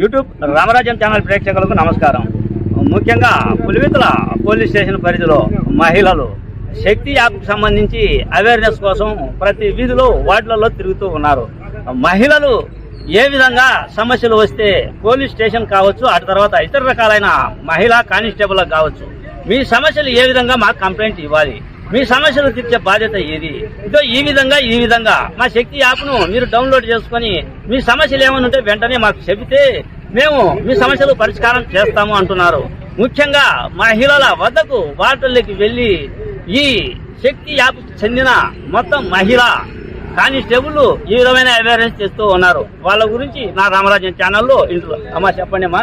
YouTube రామరాజ్యం channel ప్రేక్షకులకు నమస్కారం. ముఖ్యంగా పులివితుల పోలీస్ స్టేషన్ పరిధిలో మహిళలు శక్తి యాప్కి సంబంధించి అవేర్నెస్ కోసం ప్రతి వీధిలో వార్డులలో తిరుగుతూ ఉన్నారు. మహిళలు ఏ విధంగా సమస్యలు వస్తే పోలీస్ స్టేషన్ కావచ్చు ఆ తర్వాత ఇతర రకాలైన మహిళా కానిస్టేబుల్ కావచ్చు మీ సమస్యలు ఏ విధంగా మాకు కంప్లైంట్ ఇవ్వాలి? మీ సమస్యలు తీర్చే బాధ్యత ఏది? ఇదో ఈ విధంగా ఈ విధంగా. మా శక్తి యాప్ను మీరు డౌన్లోడ్ చేసుకొని మీ సమస్యలు ఏమైనా ఉంటే వెంటనే మాకు చెబితే మేము మీ సమస్యలు పరిష్కారం చేస్తాము అంటున్నారు. ముఖ్యంగా మహిళల వద్దకు వార్డుల్లోకి వెళ్ళి ఈ శక్తి యాప్ చెందిన మొత్తం మహిళ కానిస్టేబుల్ ఈ విధమైన అవేర్నెస్ చేస్తూ ఉన్నారు. వాళ్ళ గురించి నా రామరాజన్ ఛానల్లో ఇంట్లో అమ్మా చెప్పండి అమ్మా.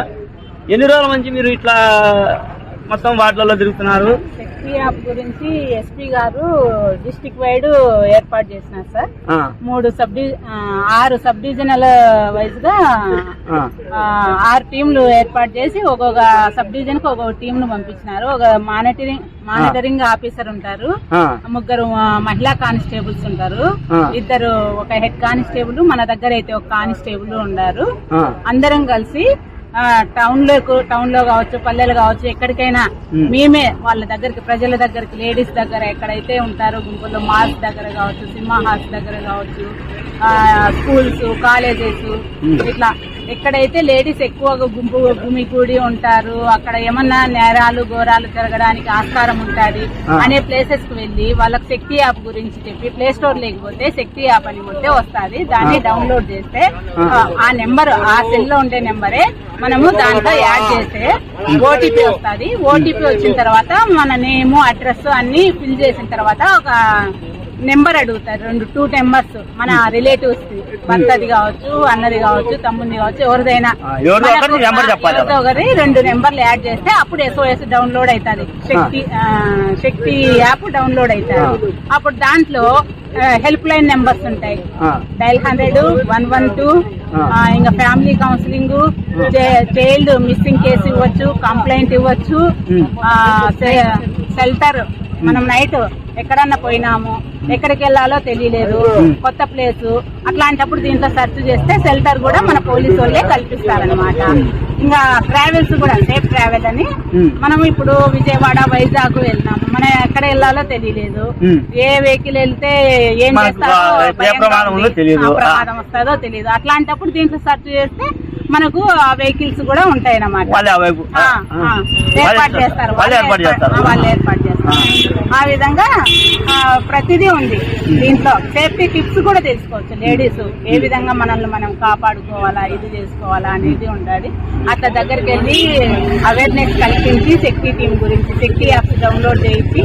ఎన్ని రోజుల నుంచి మీరు ఇట్లా మొత్తం వార్డులలో తిరుగుతున్నారు. శక్తి యాప్ గురించి ఎస్పీ గారు డిస్టిక్ వైడ్ ఏర్పాటు చేసినారు సార్. మూడు సబ్ ఆరు సబ్ డివిజనల్ వైజ్గా ఆరు టీంలు ఏర్పాటు చేసి ఒక్కొక్క సబ్ డివిజన్కి ఒక్కొక్క టీం ను పంపించినారు. ఒక మానిటరింగ్ మానిటరింగ్ ఆఫీసర్ ఉంటారు. ముగ్గురు మహిళా కానిస్టేబుల్స్ ఉంటారు. ఇద్దరు ఒక హెడ్ కానిస్టేబుల్ మన దగ్గర అయితే ఒక కానిస్టేబుల్ ఉన్నారు అందరం కలిసి టౌన్లో టౌన్లో కావచ్చు పల్లెలు కావచ్చు ఎక్కడికైనా. మేమే వాళ్ళ దగ్గరికి ప్రజల దగ్గరికి లేడీస్ దగ్గర ఎక్కడైతే ఉంటారో గుంపుల్లో మాల్స్ దగ్గర కావచ్చు సినిమా హాల్స్ దగ్గర కావచ్చు స్కూల్స్ కాలేజెస్. ఇట్లా ఎక్కడైతే లేడీస్ ఎక్కువగా గుంపు గుమికూడి ఉంటారు అక్కడ ఏమన్నా నేరాలు ఘోరాలు జరగడానికి ఆస్కారం ఉంటుంది. అనే ప్లేసెస్కి వెళ్ళి వాళ్ళకి శక్తి యాప్ గురించి చెప్పి ప్లే స్టోర్ లేకపోతే శక్తి యాప్ అని కొడితే వస్తుంది దాన్ని డౌన్లోడ్ చేస్తే ఆ నెంబర్ ఆ సెల్లో ఉండే నెంబరే మనము దాంట్లో యాడ్ చేస్తే ఓటీపీ వస్తుంది. ఓటీపీ వచ్చిన తర్వాత మన నేము అడ్రస్ అన్ని ఫిల్ చేసిన తర్వాత ఒక నెంబర్ అడుగుతారు. రెండు టూ నెంబర్స్. మన రిలేటివ్స్కి భర్తది కావచ్చు అన్నది కావచ్చు తమ్ముంది కావచ్చు ఎవరిదైనా. ఎవరిదో ఒకరి రెండు నెంబర్లు యాడ్ చేస్తే అప్పుడు ఎస్ఓఎస్ డౌన్లోడ్ అవుతుంది. శక్తి శక్తి యాప్ డౌన్లోడ్ అవుతుంది. అప్పుడు దాంట్లో హెల్ప్ లైన్ నెంబర్స్ ఉంటాయి. Dial hundred one one two. ఇంకా family counselling child missing case ఇవ్వచ్చు కంప్లైంట్ ఇవ్వచ్చు. షెల్టర్ మనం నైట్ ఎక్కడన్నా పోయినాము ఎక్కడికి వెళ్ళాలో తెలియలేదు కొత్త ప్లేస్ అట్లాంటప్పుడు దీంట్లో సెర్చ్ చేస్తే షెల్టర్ కూడా మన పోలీసు వాళ్ళే కల్పిస్తారనమాట ఇంకా ట్రావెల్స్ కూడా సేఫ్ ట్రావెల్ అని. ఉమ్. మనం ఇప్పుడు విజయవాడ వైజాగ్ వెళ్తాము. మనం ఎక్కడ వెళ్ళాలో తెలియలేదు. ఉమ్. ఏ వెహికల్ వెళ్తే ఏం చేస్తారో ప్రమాదం వస్తుందో తెలియదు. అట్లాంటప్పుడు దీంట్లో సెర్చ్ చేస్తే మనకు ఆ వెహికల్స్ కూడా ఉంటాయి అన్నమాట. ఏర్పాటు చేస్తారు. వాళ్ళే ఏర్పాటు చేస్తారు. ఆ, విధంగా ప్రతిదీ ఉంది. దీంట్లో సేఫ్టీ టిప్స్ కూడా తెలుసుకోవచ్చు. లేడీస్ ఏ విధంగా మనల్ని మనం కాపాడుకోవాలా ఇది చేసుకోవాలా అనేది ఉండాలి. అట్లా దగ్గరికి వెళ్ళి అవేర్నెస్ కల్పించి శక్తి టీం గురించి శక్తి యాప్ డౌన్లోడ్ చేసి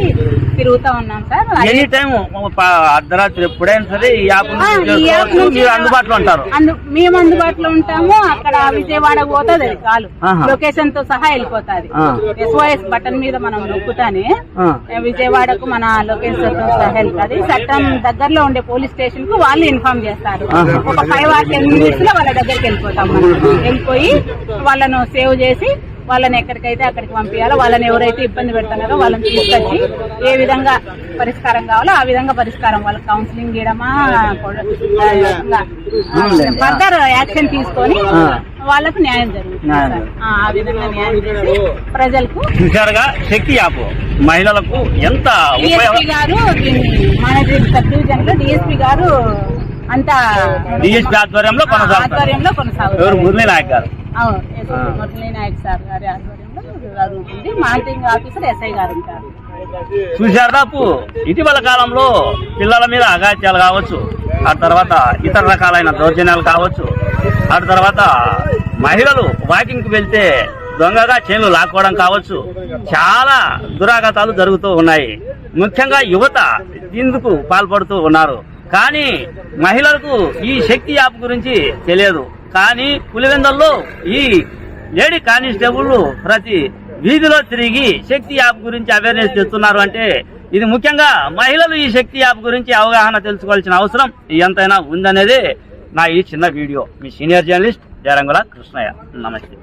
తిరుగుతా ఉన్నాం సార్. ఎనీ టైం అర్ధరాత్రి ఎప్పుడైనా సరే ఈ యాప్ అందుబాటులో ఉంటారు. మేము అందుబాటులో ఉంటాము. అక్కడ విజయవాడ పోతుంది అది కాలు. లొకేషన్తో సహా వెళ్ళిపోతాది. ఎస్ఓఎస్ బటన్ మీద మనం నొక్కుతానే విజయవాడకు మన లొకేషన్తో సహా వెళ్తాది చట్టం దగ్గరలో ఉండే పోలీస్ స్టేషన్కు వాళ్ళు ఇన్ఫార్మ్ చేస్తారు. ఒక ఫైవ్ ఆర్ టెన్ మినిట్స్లో వాళ్ళ దగ్గరికి వెళ్ళిపోతాం వెళ్ళిపోయి వాళ్ళను సేవ్ చేసి వాళ్ళని ఎక్కడికైతే అక్కడికి పంపించాలో వాళ్ళని ఎవరైతే ఇబ్బంది పెడుతున్నారో వాళ్ళని తీసుకొచ్చి ఏ విధంగా పరిష్కారం కావాలో ఆ విధంగా పరిష్కారం వాళ్ళకి కౌన్సిలింగ్ చేయడమా ఫర్దర్ యాక్షన్ తీసుకొని. వాళ్ళకు న్యాయం జరుగుతుంది. ప్రజలకు చూశారుగా శక్తి యాప్. మహిళలకు ఎంత ఉపయోగ డిఎస్పీ గారు లో డిఎస్పీ గారు అంతా డిఎస్పీ ఆధ్వర్యంలో కొనసాగుతారు. ఆధ్వర్యంలో ఎవరు? కొనసాగుతారు మురళీ నాయక్ గారు. మురళీ నాయక్ సార్ గారి ఆధ్వర్యంలో జరుగుతుంది. మానిటరింగ్ ఆఫీసర్ ఎస్ఐ గారు ఉంటారు. చూశారు దాపు ఇటీవల కాలంలో పిల్లల మీద అగాత్యాలు కావచ్చు. ఆ తర్వాత ఇతర రకాలైన దౌర్జన్యాలు కావచ్చు. ఆ తర్వాత మహిళలు వాకింగ్కి వెళ్తే దొంగగా చేనులు లాక్కోవడం కావచ్చు. చాలా దురాఘాతాలు జరుగుతూ ఉన్నాయి. ముఖ్యంగా యువత ఇందుకు పాల్పడుతూ ఉన్నారు. కానీ మహిళలకు ఈ శక్తి యాప్ గురించి తెలియదు. కానీ పులివెందల్లో ఈ లేడీ కానిస్టేబుల్ ప్రతి వీధిలో తిరిగి శక్తి యాప్ గురించి అవేర్నెస్ తెస్తున్నారు అంటే ఇది ముఖ్యంగా మహిళలు ఈ శక్తి యాప్ గురించి అవగాహన తెలుసుకోవాల్సిన అవసరం ఎంతైనా ఉందనేదే నా ఈ చిన్న వీడియో. మీ సీనియర్ జర్నలిస్ట్ జరంగుల కృష్ణయ్య. నమస్తే.